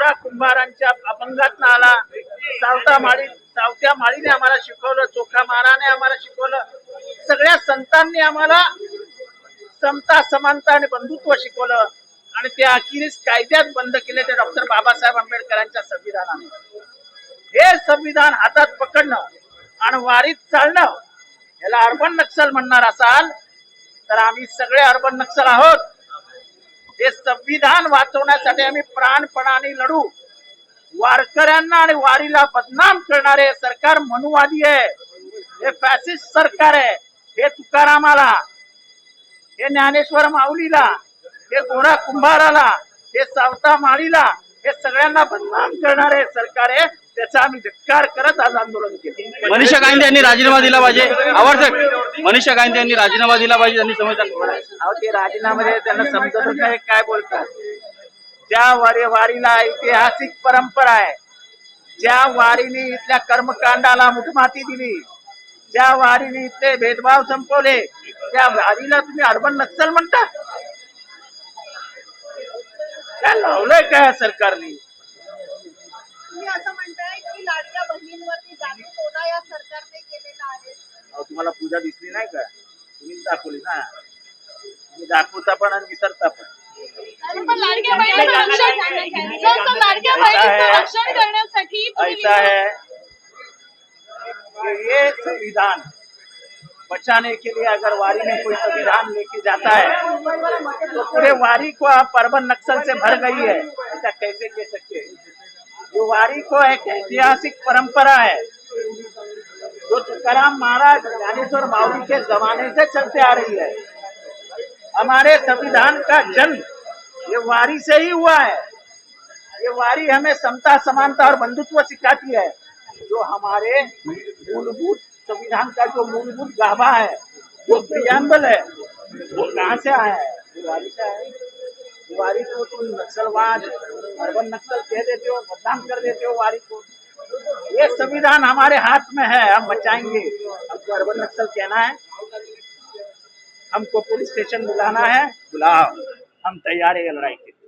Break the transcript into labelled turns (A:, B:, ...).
A: गोरा कुंभारांच्या अपंगात आला सावता माळी सावत्या माळीने आम्हाला शिकवलं चोखा माराने आम्हाला शिकवलं. सगळ्या संतांनी आम्हाला समता समानता आणि बंधुत्व शिकवलं. आणि ते अखेरीस कायद्यात बंद केले ते डॉक्टर बाबासाहेब आंबेडकरांच्या संविधानाने. हे संविधान हातात पकडणं आणि वारीत चालणं याला अर्बन नक्षल म्हणणार असाल. तर आम्ही सगळे अर्बन नक्षल आहोत. हे संविधान वाचवण्यासाठी आम्ही प्राणपणाने लढू. वारकऱ्यांना आणि वारीला बदनाम करणारे सरकार मनुवादी आहे. हे फॅसिस्ट सरकार आहे. हे तुकारामाला हे ज्ञानेश्वर माऊलीला हे गोरा कुंभाराला हे सावता माळीला हे सगळ्यांना बदनाम करणारे सरकार आहे. त्याचा आम्ही धिक्कार करत आज आंदोलन केले.
B: मनीषा गांधी यांनी राजीनामा दिला पाहिजे. आवर्जक. मनीषा गांधी यांनी राजीनामा दिला पाहिजे त्यांनी संविधान
A: ते राजीनामा त्यांना समजतच नाही काय बोलतात. ज्या वारी वारीला ऐतिहासिक परंपरा आहे. ज्या वारीने इथल्या कर्मकांडाला मुठमाती दिली ज्या वारीने इथले भेदभाव संपवले त्या वारीला तुम्ही अर्बन नक्सल म्हणता? काय लावलंय काय सरकारने? तुम्हाला पूजा दिसली नाही का? तुम्हीच दाखवली ना. तुम्ही दाखवता पण आणि विसरता पण.
C: तुम्ही
A: ऐसा है. ये संविधान बचाने के लिए अगर वारी में कोई संविधान लेके जाता है तो पूरे वारी को आप अर्बन नक्सल से भर गई है। ऐसा कैसे कह सकते हैं? ये वारी को एक ऐतिहासिक परंपरा है। तुकाराम महाराज ज्ञानेश्वर माउली के जमाने से चलते आ रही है। हमारे संविधान का जन्म ये वारी से ही हुआ है। ये वारी हमें समता, समानता और बंधुत्व सिखाती है। जो हमारे मूलभूत संविधान का जो मूलभूत गाभा है जो प्रियम्बल है। वो कहाँ से आया है? वारी से आया है। वारी को तुम नक्सलवाद, अर्बन नक्सल कह देते हो, बदनाम कर देते हो वारी को। संविधान हमारे हाथ में है हम बचाएंगे। हमको अर्बन नक्सल कहना है। हमको पुलिस स्टेशन बुलाना है। बुलाओ। हम तैयार है लड़ाई के लिए।